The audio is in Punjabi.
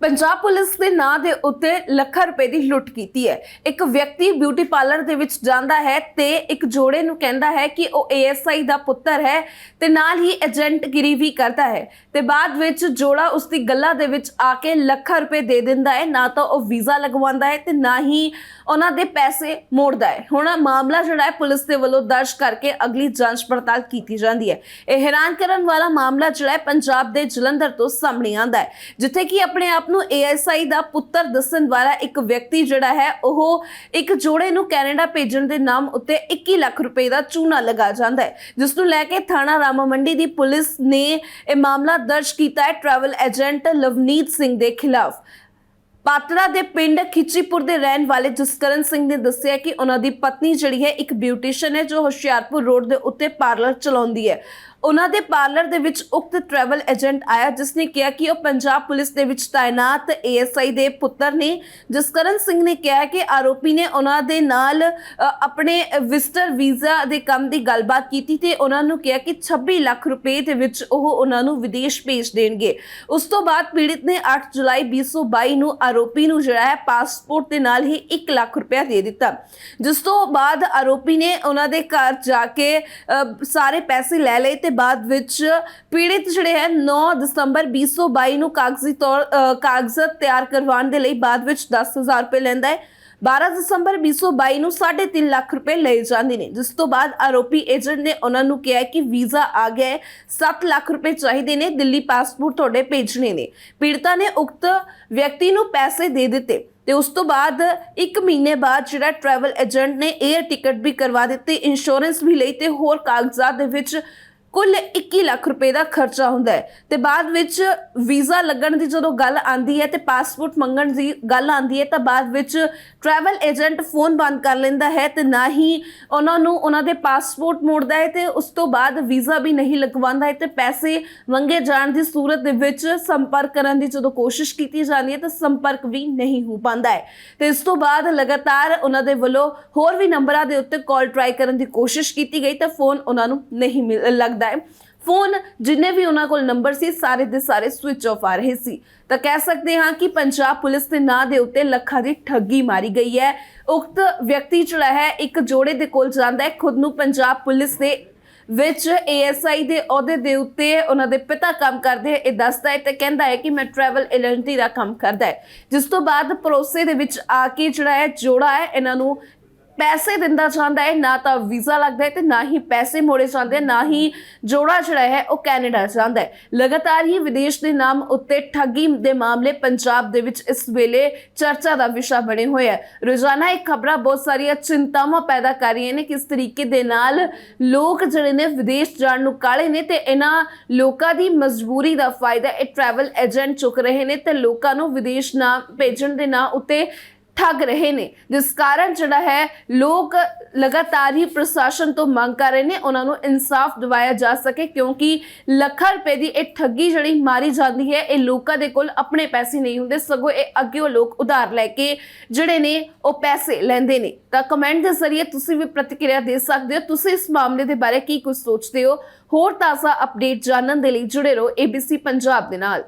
ਪੰਜਾਬ ਪੁਲਿਸ ਦੇ ਨਾਂ ਦੇ ਉੱਤੇ ਲੱਖਾਂ ਰੁਪਏ ਦੀ ਲੁੱਟ ਕੀਤੀ ਹੈ। ਇੱਕ ਵਿਅਕਤੀ ਬਿਊਟੀ ਪਾਰਲਰ ਦੇ ਵਿੱਚ ਜਾਂਦਾ ਹੈ ਤੇ ਇੱਕ ਜੋੜੇ ਨੂੰ ਕਹਿੰਦਾ ਹੈ ਕਿ ਉਹ ਏਐਸਆਈ ਦਾ ਪੁੱਤਰ ਹੈ ਤੇ ਨਾਲ ਹੀ ਏਜੰਟਗਿਰੀ ਵੀ ਕਰਦਾ ਹੈ। ਤੇ ਬਾਅਦ ਵਿੱਚ ਜੋੜਾ ਉਸ ਦੀ ਗੱਲਾਂ ਦੇ ਵਿੱਚ ਆ ਕੇ ਲੱਖਾਂ ਰੁਪਏ ਦੇ ਦਿੰਦਾ ਹੈ। ਨਾ ਤਾਂ ਉਹ ਵੀਜ਼ਾ ਲਗਵਾਉਂਦਾ ਹੈ ਤੇ ਨਾ ਹੀ ਉਹਨਾਂ ਦੇ ਪੈਸੇ ਮੋੜਦਾ ਹੈ। ਹੁਣ ਮਾਮਲਾ ਜਿਹੜਾ ਹੈ ਪੁਲਿਸ ਦੇ ਵੱਲੋਂ ਦਰਜ ਕਰਕੇ ਅਗਲੀ ਜਾਂਚ ਪੜਤਾਲ ਕੀਤੀ ਜਾਂਦੀ ਹੈ। ਇਹ ਹੈਰਾਨ ਕਰਨ ਵਾਲਾ ਮਾਮਲਾ ਜਿਹੜਾ ਹੈ ਪੰਜਾਬ ਦੇ ਜਲੰਧਰ ਤੋਂ ਸਾਹਮਣੇ ਆਂਦਾ ਹੈ, ਜਿੱਥੇ ਕਿ ਆਪਣੇ ਆਪ ਨੂੰ ਏਐਸਆਈ ਦਾ ਪੁੱਤਰ ਦੱਸਣ ਵਾਲਾ ਇੱਕ ਵਿਅਕਤੀ ਜਿਹੜਾ ਹੈ, ਉਹ ਇੱਕ ਜੋੜੇ ਨੂੰ ਕੈਨੇਡਾ ਭੇਜਣ ਦੇ ਨਾਮ ਉੱਤੇ 21 ਲੱਖ ਰੁਪਏ ਦਾ ਚੂਨਾ ਲਗਾ ਜਾਂਦਾ ਹੈ। ਜਿਸ ਨੂੰ ਲੈ ਕੇ ਥਾਣਾ ਰਾਮਾ ਮੰਡੀ ਦੀ ਪੁਲਿਸ ਨੇ ਇਹ ਮਾਮਲਾ ਦਰਜ ਕੀਤਾ ਹੈ ਟਰੈਵਲ ਏਜੰਟ ਲਵਨੀਤ ਸਿੰਘ ਦੇ ਖਿਲਾਫ। ਪਾਤਰਾ ਦੇ ਪਿੰਡ ਖਿੱਚੀਪੁਰ ਦੇ ਰਹਿਣ ਵਾਲੇ ਜਸਕਰਨ ਸਿੰਘ ਨੇ ਦੱਸਿਆ ਕਿ ਉਹਨਾਂ ਦੀ ਪਤਨੀ ਜਿਹੜੀ ਹੈ ਇੱਕ ਬਿਊਟੀਸ਼ੀਅਨ ਹੈ, ਜੋ ਹੁਸ਼ਿਆਰਪੁਰ ਰੋਡ ਦੇ ਉੱਤੇ ਪਾਰਲਰ ਚਲਾਉਂਦੀ ਹੈ। ਉਹਨਾਂ ਦੇ ਪਾਰਲਰ ਦੇ ਵਿੱਚ ਉਕਤ ਟਰੈਵਲ ਏਜੰਟ ਆਇਆ, ਜਿਸ ਨੇ ਕਿਹਾ ਕਿ ਉਹ ਪੰਜਾਬ ਪੁਲਿਸ ਦੇ ਵਿੱਚ ਤਾਇਨਾਤ ਏਐਸਆਈ ਦੇ ਪੁੱਤਰ ਨੇ। ਜਸਕਰਨ ਸਿੰਘ ਨੇ ਕਿਹਾ ਕਿ ਆਰੋਪੀ ਨੇ ਉਹਨਾਂ ਦੇ ਨਾਲ ਆਪਣੇ ਵਿਜ਼ਟਰ ਵੀਜ਼ਾ ਦੇ ਕੰਮ ਦੀ ਗੱਲਬਾਤ ਕੀਤੀ ਤੇ ਉਹਨਾਂ ਨੂੰ ਕਿਹਾ ਕਿ 26 ਲੱਖ ਰੁਪਏ ਦੇ ਵਿੱਚ ਉਹ ਉਹਨਾਂ ਨੂੰ ਵਿਦੇਸ਼ ਭੇਜ ਦੇਣਗੇ। ਉਸ ਤੋਂ ਬਾਅਦ ਪੀੜਿਤ ਨੇ 8 ਜੁਲਾਈ 2022 ਨੂੰ ਆਰੋਪੀ ਨੂੰ ਜਿਹੜਾ ਹੈ ਪਾਸਪੋਰਟ ਦੇ ਨਾਲ ਹੀ 1 ਲੱਖ ਰੁਪਇਆ ਦੇ ਦਿੱਤਾ। ਜਿਸ ਤੋਂ ਬਾਅਦ ਆਰੋਪੀ ਨੇ ਉਹਨਾਂ ਦੇ ਘਰ ਜਾ ਕੇ ਸਾਰੇ ਪੈਸੇ ਲੈ ਲਏ ਤੇ ਬਾਅਦ ਵਿੱਚ ਪੀੜਿਤ ਜਿਹੜੇ ਹੈ 9 ਦਸੰਬਰ 2022 ਨੂੰ ਕਾਗਜ਼ੀ ਤੌਰ ਅ, ਤਿਆਰ ਕਰਵਾਉਣ ਦੇ ਲਈ ਬਾਅਦ ਵਿੱਚ 10000 ਰੁਪਏ ਲੈਂਦਾ ਹੈ। 12 ਦਸੰਬਰ 2022 ਨੂੰ 3.5 ਲੱਖ ਰੁਪਏ ਲਏ ਜਾਂਦੇ ਨੇ। ਜਿਸ ਤੋਂ ਬਾਅਦ ਆਰੋਪੀ ਏਜੰਟ ਨੇ ਉਹਨਾਂ ਨੂੰ ਕਿਹਾ ਕਿ ਵੀਜ਼ਾ ਆ ਗਿਆ ਹੈ 7 ਲੱਖ ਰੁਪਏ ਚਾਹੀਦੇ ਨੇ ਦਿੱਲੀ ਪਾਸਪੋਰਟ ਤੁਹਾਡੇ ਭੇਜਣੇ ਨੇ। ਪੀੜਤਾ ਨੇ ਉਕਤ ਵਿਅਕਤੀ ਨੂੰ ਪੈਸੇ ਦੇ ਦਿੱਤੇ ਤੇ ਉਸ ਤੋਂ ਬਾਅਦ 1 ਮਹੀਨੇ ਬਾਅਦ ਜਿਹੜਾ ਟਰੈਵਲ ਏਜੰਟ ਨੇ 에ਅਰ ਟਿਕਟ ਵੀ ਕਰਵਾ ਦਿੱਤੀ ਇੰਸ਼ੋਰੈਂਸ ਵੀ ਲਈ ਤੇ ਹੋਰ ਕਾਗਜ਼ਾਤ ਦੇ ਵਿੱਚ ਕੁੱਲ 21 ਲੱਖ ਰੁਪਏ ਦਾ ਖਰਚਾ ਹੁੰਦਾ ਹੈ। ਤੇ ਬਾਅਦ ਵਿੱਚ ਵੀਜ਼ਾ ਲੱਗਣ ਦੀ ਜਦੋਂ ਗੱਲ ਆਂਦੀ ਹੈ ਤੇ ਪਾਸਪੋਰਟ ਮੰਗਣ ਦੀ ਗੱਲ ਆਂਦੀ ਹੈ, ਤਾਂ ਬਾਅਦ ਵਿੱਚ ਟਰੈਵਲ ਏਜੰਟ ਫੋਨ ਬੰਦ ਕਰ ਲੈਂਦਾ ਹੈ ਤੇ ਨਾ ਹੀ ਉਹਨਾਂ ਨੂੰ ਉਹਨਾਂ ਦੇ ਪਾਸਪੋਰਟ ਮੋੜਦਾ ਹੈ ਤੇ ਉਸ ਤੋਂ ਬਾਅਦ ਵੀਜ਼ਾ ਵੀ ਨਹੀਂ ਲਗਵਾਉਂਦਾ ਹੈ ਤੇ ਪੈਸੇ ਮੰਗੇ ਜਾਣ ਦੀ ਸੂਰਤ ਦੇ ਵਿੱਚ ਸੰਪਰਕ ਕਰਨ ਦੀ ਜਦੋਂ ਕੋਸ਼ਿਸ਼ ਕੀਤੀ ਜਾਂਦੀ ਹੈ, ਤਾਂ ਸੰਪਰਕ ਵੀ ਨਹੀਂ ਹੋ ਪਾਉਂਦਾ ਹੈ। ਤੇ ਇਸ ਤੋਂ ਬਾਅਦ ਲਗਾਤਾਰ ਉਹਨਾਂ ਦੇ ਵੱਲੋਂ ਹੋਰ ਵੀ ਨੰਬਰਾਂ ਦੇ ਉੱਤੇ ਕਾਲ ਟਰਾਈ ਕਰਨ ਦੀ ਕੋਸ਼ਿਸ਼ ਕੀਤੀ ਗਈ, ਤਾਂ ਫੋਨ ਉਹਨਾਂ ਨੂੰ ਨਹੀਂ ਮਿਲ- ਲੱਗਦਾ ਹੈ। ਫੋਨ ਜਿੰਨੇ ਵੀ ਉਹਨਾਂ ਕੋਲ ਨੰਬਰ ਸੀ, ਸਾਰੇ ਦੇ ਸਾਰੇ ਸਵਿਚ ਆਫ ਆ ਰਹੇ ਸੀ। ਤਾਂ ਕਹਿ ਸਕਦੇ ਹਾਂ ਕਿ ਪੰਜਾਬ ਪੁਲਿਸ ਦੇ ਨਾਂ ਦੇ ਉੱਤੇ ਲੱਖਾਂ ਦੀ ਠੱਗੀ ਮਾਰੀ ਗਈ ਹੈ। ਉਕਤ ਵਿਅਕਤੀ ਜਿਹੜਾ ਹੈ, ਇੱਕ ਜੋੜੇ ਦੇ ਕੋਲ ਜਾਂਦਾ ਹੈ। ਖੁਦ ਨੂੰ ਪੰਜਾਬ ਪੁਲਿਸ ਦੇ ਵਿੱਚ ਏਐਸਆਈ ਦੇ ਅਹੁਦੇ ਦੇ ਉੱਤੇ ਉਹਨਾਂ ਦੇ ਪਿਤਾ ਕੰਮ ਕਰਦੇ ਹੈ ਇਹ ਦੱਸਦਾ ਹੈ ਤੇ ਕਹਿੰਦਾ ਹੈ ਕਿ ਮੈਂ ਟਰੈਵਲ ਏਜੰਟੀ ਦਾ ਕੰਮ ਕਰਦਾ ਹੈ। ਜਿਸ ਤੋਂ ਬਾਅਦ ਭਰੋਸੇ ਦੇ ਵਿੱਚ ਆ ਕੇ ਜਿਹੜਾ ਹੈ, ਜੋੜਾ ਹੈ, ਇਹਨਾਂ ਨੂੰ ਪੈਸੇ ਦਿੰਦਾ ਜਾਂਦਾ ਹੈ, ਨਾ ਤਾਂ ਵੀਜ਼ਾ ਲੱਗਦਾ ਹੈ ਤੇ ਨਾ ਹੀ ਪੈਸੇ ਮੋੜੇ ਜਾਂਦੇ ਨਾ ਹੀ ਜੋੜਾ ਜਿਹੜਾ ਹੈ ਉਹ ਕੈਨੇਡਾ ਜਾਂਦਾ ਹੈ। ਲਗਾਤਾਰ ਹੀ ਵਿਦੇਸ਼ ਦੇ ਨਾਮ ਉੱਤੇ ਠੱਗੀ ਦੇ ਮਾਮਲੇ ਪੰਜਾਬ ਦੇ ਵਿੱਚ ਇਸ ਵੇਲੇ ਚਰਚਾ ਦਾ ਵਿਸ਼ਾ ਬਣੇ ਹੋਏ ਹੈ ਰੋਜ਼ਾਨਾ ਇਹ ਖਬਰਾਂ ਬਹੁਤ ਸਾਰੀਆਂ ਚਿੰਤਾਵਾਂ ਪੈਦਾ ਕਰ ਰਹੀਆਂ ਨੇ ਕਿਸ ਤਰੀਕੇ ਦੇ ਨਾਲ ਲੋਕ ਜਿਹੜੇ ਨੇ ਵਿਦੇਸ਼ ਜਾਣ ਨੂੰ ਕਾਲੇ ਨੇ ਤੇ ਇਹਨਾਂ ਲੋਕਾਂ ਦੀ ਮਜਬੂਰੀ ਦਾ ਫਾਇਦਾ ਇਹ ਟਰੈਵਲ ਏਜੰਟ ਚੁੱਕ ਰਹੇ ਨੇ ਤੇ ਲੋਕਾਂ ਨੂੰ ਵਿਦੇਸ਼ ਨਾ ਭੇਜਣ ਦੇ ਨਾਂ ਉੱਤੇ ਠੱਗ ਰਹੇ ਨੇ। ਜਿਸ ਕਾਰਨ ਜਿਹੜਾ ਹੈ, ਲੋਕ ਲਗਾਤਾਰ ਹੀ ਪ੍ਰਸ਼ਾਸਨ ਤੋਂ ਮੰਗ ਕਰ ਰਹੇ ਨੇ, ਉਹਨਾਂ ਨੂੰ ਇਨਸਾਫ ਦਿਵਾਇਆ ਜਾ ਸਕੇ, ਕਿਉਂਕਿ ਲੱਖਾਂ ਰੁਪਏ ਦੀ ਇਹ ਠੱਗੀ ਜਿਹੜੀ ਮਾਰੀ ਜਾਂਦੀ ਹੈ, ਇਹ ਲੋਕਾਂ ਦੇ ਕੋਲ ਆਪਣੇ ਪੈਸੇ ਨਹੀਂ ਹੁੰਦੇ, ਸਗੋਂ ਇਹ ਅੱਗੇ ਉਹ ਲੋਕ ਉਧਾਰ ਲੈ ਕੇ ਜਿਹੜੇ ਨੇ, ਉਹ ਪੈਸੇ ਲੈਂਦੇ ਨੇ। ਤਾਂ ਕਮੈਂਟ ਦੇ ਜ਼ਰੀਏ ਤੁਸੀਂ ਵੀ ਪ੍ਰਤੀਕਿਰਿਆ ਦੇ ਸਕਦੇ ਹੋ। ਤੁਸੀਂ ਇਸ ਮਾਮਲੇ ਦੇ ਬਾਰੇ ਕੀ ਕੁਝ ਸੋਚਦੇ ਹੋ? ਹੋਰ ਤਾਜ਼ਾ ਅਪਡੇਟ ਜਾਣਨ ਦੇ ਲਈ ਜੁੜੇ ਰਹੋ ABC ਪੰਜਾਬ ਦੇ ਨਾਲ।